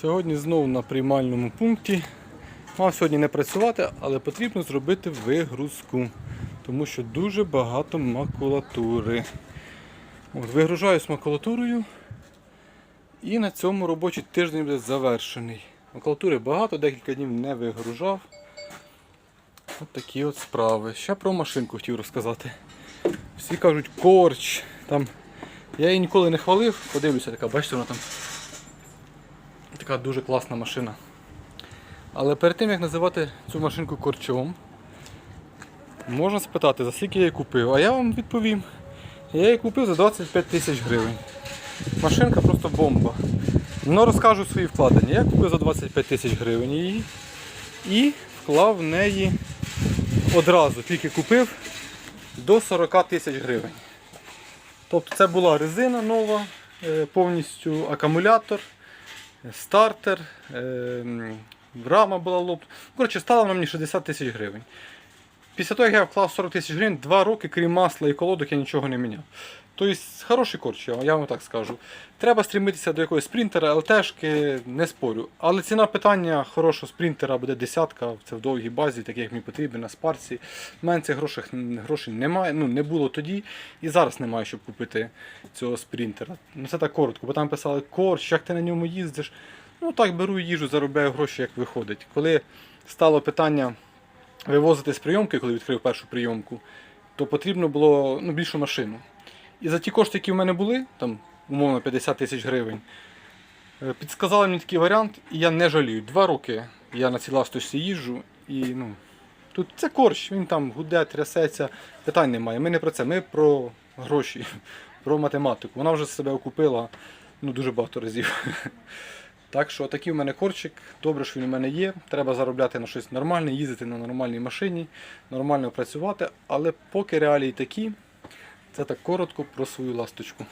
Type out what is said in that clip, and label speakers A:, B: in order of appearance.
A: Сьогодні знову на приймальному пункті. Мав сьогодні не працювати, але потрібно зробити вигрузку, тому що дуже багато макулатури. От, вигружаюсь макулатурою і на цьому робочий тиждень буде завершений. Макулатури багато, декілька днів не вигружав. От такі от справи. Ще про машинку хотів розказати. Всі кажуть корч. Там... Я її ніколи не хвалив, подивлюся, така, бачите, вона там така дуже класна машина. Але перед тим як називати цю машинку корчом, можна спитати, за скільки я її купив. А я вам відповім. Я її купив за 25 тисяч гривень. Машинка просто бомба. Ну розкажу свої вкладення. Я купив за 25 тисяч гривень її і вклав в неї одразу, тільки купив до 40 тисяч гривень. Тобто це була резина нова, е, повністю акумулятор, стартер, е, рама була лоп. Коротше, стало вона мені 60 тисяч гривень. Після того, як я вклав 40 тисяч гривень, 2 роки, крім масла і колодок, я нічого не міняв. Тобто хороший корч, я вам так скажу. Треба стрімитися до якогось спринтера, ЛТшки, не спорю. Але ціна питання хорошого спринтера буде десятка, це в довгій базі, так як мені потрібно на спарці. У мене цих грошей, грошей немає, ну не було тоді і зараз немає, щоб купити цього спринтера. Ну це так коротко, бо там писали корч, як ти на ньому їздиш. Ну так беру їжу, заробляю гроші, як виходить. Коли стало питання вивозити з прийомки, коли відкрив першу прийомку, то потрібно було ну, більшу машину. І за ті кошти, які в мене були, там умовно 50 тисяч гривень, е, підсказали мені такий варіант, і я не жалію. Два роки я на цій ласточці їжджу, і ну, тут це корч, він там гуде, трясеться, питань немає. Ми не про це, ми про гроші, про математику. Вона вже себе окупила ну, дуже багато разів. Так що такий в мене корчик, добре, що він у мене є. Треба заробляти на щось нормальне, їздити на нормальній машині, нормально працювати, але поки реалії такі, це так коротко про свою ласточку.